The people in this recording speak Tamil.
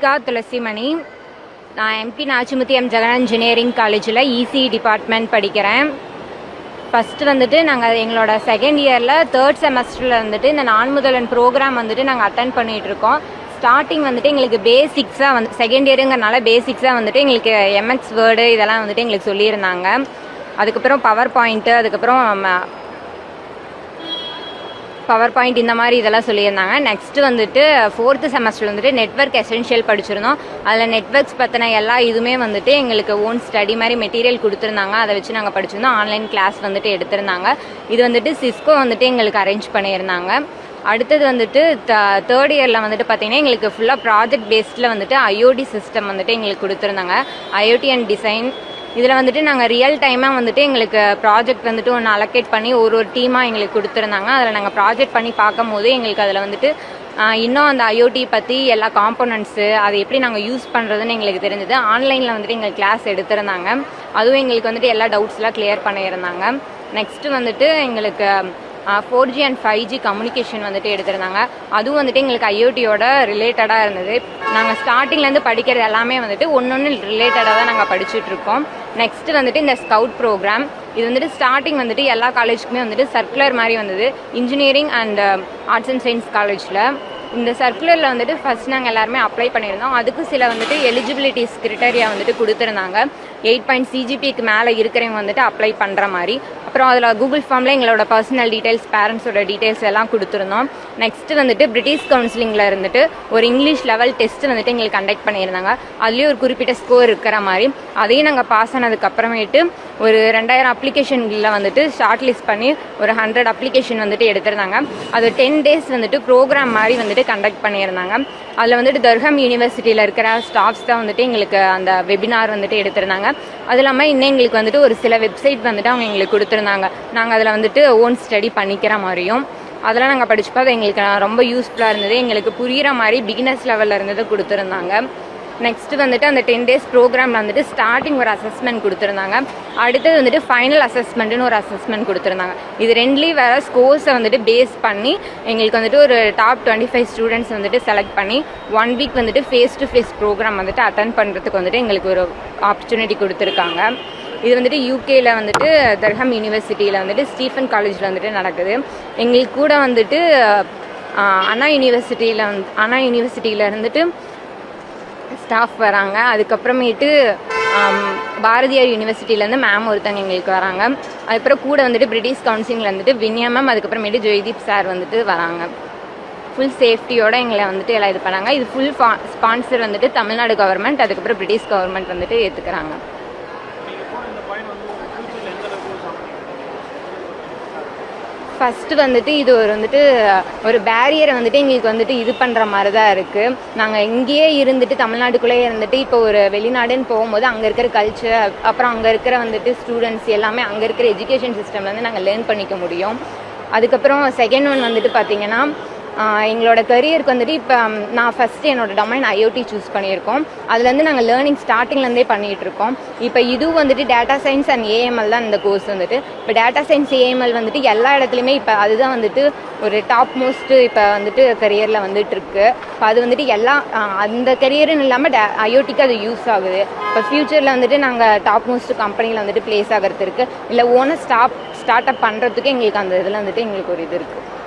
கிருத்திகா துளசிமணி. நான் M P Nachimuthu M Jagan engineering காலேஜில் இசி டிபார்ட்மெண்ட் படிக்கிறேன். ஃபஸ்ட்டு வந்துட்டு நாங்கள் எங்களோட செகண்ட் இயரில் தேர்ட் செமஸ்டரில் வந்துட்டு இந்த நான் முதலன் ப்ரோக்ராம் வந்துட்டு நாங்கள் அட்டன் பண்ணிகிட்ருக்கோம் ஸ்டார்டிங் வந்துட்டு எங்களுக்கு பேசிக்ஸாக வந்து செகண்ட் இயருங்கிறனால பேசிக்ஸாக வந்துட்டு எங்களுக்கு எம்எக்ஸ் வேர்டு இதெல்லாம் வந்துட்டு எங்களுக்கு சொல்லியிருந்தாங்க. அதுக்கப்புறம் பவர் பாயிண்ட்டு அதுக்கப்புறம் பவர் பாயிண்ட் இந்த மாதிரி இதெல்லாம் சொல்லியிருந்தாங்க. நெக்ஸ்ட்டு வந்துட்டு ஃபோர்த்து செமஸ்டர் வந்துட்டு நெட்ஒர்க் எசென்ஷியல் படிச்சிருந்தோம். அதில் நெட்ஒர்க்ஸ் பற்றின எல்லா இதுவுமே வந்துட்டு எங்களுக்கு ஓன் ஸ்டடி மாதிரி மெட்டீரியல் கொடுத்துருந்தாங்க. அதை வச்சு நாங்கள் படிச்சிருந்தோம். ஆன்லைன் கிளாஸ் வந்துட்டு எடுத்திருந்தாங்க. இது வந்துட்டு சிஸ்கோ வந்துட்டு எங்களுக்கு அரேஞ்ச் பண்ணியிருந்தாங்க. அடுத்தது வந்துட்டு த தேர்ட் இயரில் வந்துட்டு பார்த்தீங்கன்னா எங்களுக்கு ஃபுல்லாக ப்ராஜெக்ட் பேஸ்டில் வந்துட்டு ஐஓடி சிஸ்டம் வந்துட்டு எங்களுக்கு கொடுத்துருந்தாங்க. ஐஓடி அண்ட் டிசைன் இதில் வந்துட்டு நாங்கள் ரியல் டைமாக வந்துட்டு எங்களுக்கு ப்ராஜெக்ட் வந்துட்டு ஒன்று அலோகேட் பண்ணி ஒரு ஒரு டீமாக எங்களுக்கு கொடுத்துருந்தாங்க. அதில் நாங்கள் ப்ராஜெக்ட் பண்ணி பார்க்கும் போது எங்களுக்கு அதில் வந்துட்டு இன்னும் அந்த ஐஓடி பற்றி எல்லா காம்போனன்ட்ஸு அதை எப்படி நாங்கள் யூஸ் பண்ணுறதுன்னு எங்களுக்கு தெரிஞ்சது. ஆன்லைனில் வந்துட்டு எங்களுக்கு கிளாஸ் எடுத்திருந்தாங்க. அதுவும் எங்களுக்கு வந்துட்டு எல்லா டவுட்ஸ்லாம் கிளியர் பண்ணியிருந்தாங்க. நெக்ஸ்ட்டு வந்துட்டு எங்களுக்கு four G and five G communication வந்துட்டு எடுத்திருந்தாங்க. அதுவும் வந்துட்டு எங்களுக்கு ஐஓடியோட ரிலேட்டடாக இருந்தது. நாங்கள் ஸ்டார்டிங்லேருந்து படிக்கிறது எல்லாமே வந்துட்டு ஒன்று ஒன்று ரிலேட்டடாக தான் நாங்கள் படிச்சுட்டு நெக்ஸ்ட்டு வந்துட்டு இந்த ஸ்கவுட் ப்ரோக்ராம் இது வந்துட்டு ஸ்டார்டிங் வந்துட்டு எல்லா காலேஜுக்குமே வந்துட்டு சர்க்குலர் மாதிரி வந்தது. Engineering and arts and science காலேஜில் இந்த சர்க்குலரில் வந்துட்டு ஃபர்ஸ்ட் நாங்கள் எல்லாருமே அப்ளை பண்ணியிருந்தோம். அதுக்கு சில வந்துட்டு எலிஜிபிலிட்டிஸ் கிரிட்டரியா வந்துட்டு கொடுத்துருந்தாங்க. எயிட் பாயிண்ட் சிஜிபிக்கு மேலே இருக்கிறவங்க வந்துட்டு அப்ளை பண்ணுற மாதிரி. அப்புறம் அதில் கூகுள் ஃபார்மில் எங்களோட பர்சனல் டீட்டெயில்ஸ் பேரண்ட்ஸோட டீட்டெயில்ஸ் எல்லாம் கொடுத்துருந்தோம். நெக்ஸ்ட்டு வந்துட்டு பிரிட்டிஷ் கவுன்சிலிங்கில் இருந்துட்டு ஒரு இங்கிலீஷ் லெவல் டெஸ்ட் வந்துட்டு எங்களுக்கு கண்டக்ட் பண்ணியிருந்தாங்க. அதுலேயும் ஒரு குறிப்பிட்ட ஸ்கோர் இருக்கிற மாதிரி. அதையும் நாங்கள் பாஸ் ஆனதுக்கப்புறமேட்டு ஒரு ரெண்டாயிரம் அப்ளிகேஷன்களில் வந்துட்டு ஷார்ட் லிஸ்ட் பண்ணி ஒரு ஹண்ட்ரட் அப்ளிகேஷன் வந்துட்டு எடுத்திருந்தாங்க. அது டென் டேஸ் வந்துட்டு ப்ரோக்ராம் மாதிரி வந்துட்டு கண்டக்ட் பண்ணியிருந்தாங்க. அதில் வந்துட்டு தர்ஹம் யூனிவர்சிட்டியில் இருக்கிற ஸ்டாஃப்ஸ் தான் வந்துட்டு எங்களுக்கு அந்த வெபினார் வந்துட்டு எடுத்திருந்தாங்க. அது இல்லாமல் இன்னும் எங்களுக்கு வந்துட்டு ஒரு சில வெப்சைட் வந்துட்டு அவங்க எங்களுக்கு கொடுத்துருந்தாங்க. நாங்கள் அதில் வந்துட்டு ஓன் ஸ்டடி பண்ணிக்கிற மாதிரியும் அதெல்லாம் நாங்கள் படிச்சுப்போம். அது எங்களுக்கு ரொம்ப யூஸ்ஃபுல்லாக இருந்தது. எங்களுக்கு புரிகிற மாதிரி பிகினர்ஸ் லெவலில் இருந்தது கொடுத்துருந்தாங்க. நெக்ஸ்ட் வந்துட்டு அந்த டென் டேஸ் ப்ரோக்ராமில் வந்துட்டு ஸ்டார்டிங் ஒரு அசஸ்மெண்ட் கொடுத்துருந்தாங்க. அடுத்தது வந்துட்டு ஃபைனல் அசஸ்மெண்ட்னு ஒரு அசஸ்மெண்ட் கொடுத்துருந்தாங்க. இது ரெண்டுலேயும் வேறு ஸ்கோர்ஸை வந்துட்டு பேஸ் பண்ணி எங்களுக்கு வந்துட்டு ஒரு டாப் டுவெண்ட்டி ஃபைவ் ஸ்டூடெண்ட்ஸ் வந்துட்டு செலக்ட் பண்ணி ஒன் வீக் வந்துட்டு ஃபேஸ் டு ஃபேஸ் ப்ரோக்ராம் வந்துட்டு அட்டன் பண்ணுறதுக்கு வந்துட்டு எங்களுக்கு ஒரு ஆப்பர்ச்சுனிட்டி கொடுத்துருக்காங்க. இது வந்துட்டு யூகேயில் வந்துட்டு தர்ஹம் யூனிவர்சிட்டியில் வந்துட்டு ஸ்டீஃபன் காலேஜில் வந்துட்டு நடக்குது. எங்களுக்கு கூட வந்துட்டு அண்ணா யூனிவர்சிட்டியில் வந்து அண்ணா யூனிவர்சிட்டியில் இருந்துட்டு ஸ்டாஃப் வராங்க. அதுக்கப்புறமேட்டு பாரதியார் யூனிவர்சிட்டியிலேருந்து மேம் ஒருத்தவங்க எங்களுக்கு வராங்க. அதுக்கப்புறம் கூட வந்துட்டு பிரிட்டிஷ் கவுன்சிலில் வந்துட்டு வின்யா மேம் அதுக்கப்புறமேட்டு ஜெய்தீப் சார் வந்துட்டு வராங்க. ஃபுல் சேஃப்டியோட எங்களை வந்துட்டு எல்லாம் இது பண்ணாங்க. இது ஃபுல் ஸ்பான்சர் வந்துட்டு தமிழ்நாடு கவர்மெண்ட் அதுக்கப்புறம் பிரிட்டிஷ் கவர்மெண்ட் வந்துட்டு ஏற்றுக்கிறாங்க ஃபஸ்ட்டு வந்துட்டு இது ஒரு வந்துட்டு ஒரு பேரியரை வந்துட்டு எங்களுக்கு வந்துட்டு இது பண்ணுற மாதிரி தான் இருக்குது நாங்கள் இங்கேயே இருந்துட்டு தமிழ்நாட்டுக்குள்ளேயே இருந்துட்டு இப்போ ஒரு வெளிநாடுன்னு போகும்போது அங்கே இருக்கிற கல்ச்சர் அப்புறம் அங்கே இருக்கிற வந்துட்டு ஸ்டூடெண்ட்ஸ் எல்லாமே அங்கே இருக்கிற எஜுகேஷன் சிஸ்டம்லேருந்து நாங்கள் லேர்ன் பண்ணிக்க முடியும். அதுக்கப்புறம் செகண்ட் ஒன் வந்துட்டு பார்த்தீங்கன்னா எங்களோட கரியருக்கு வந்துட்டு இப்போ நான் ஃபஸ்ட்டு என்னோட டொமைன் ஐஓடி சூஸ் பண்ணியிருக்கோம். அதுலேருந்து நாங்கள் லேர்னிங் ஸ்டார்டிங்லேருந்தே பண்ணிகிட்டு இருக்கோம் இப்போ இதுவும் வந்துட்டு டேட்டா சயின்ஸ் அண்ட் ஏஎம்எல் தான் இந்த கோர்ஸ் வந்துட்டு. இப்போ டேட்டா சயின்ஸ் ஏஎம்எல் வந்துட்டு எல்லா இடத்துலையுமே இப்போ அதுதான் வந்துட்டு ஒரு டாப் மோஸ்ட்டு இப்போ வந்துட்டு கரியரில் வந்துட்டு இருக்கு இப்போ அது வந்துட்டு எல்லா அந்த கரியருன்னு இல்லாமல் டே ஐஓடிக்கு அது யூஸ் ஆகுது. இப்போ ஃப்யூச்சரில் வந்துட்டு நாங்கள் டாப் மோஸ்ட் கம்பெனியில் வந்துட்டு ப்ளேஸ் ஆகிறது இருக்குது இல்லை ஓனர் ஸ்டாப் ஸ்டார்ட் அப் பண்ணுறதுக்கு எங்களுக்கு அந்த இதில் வந்துட்டு எங்களுக்கு ஒரு இது இருக்குது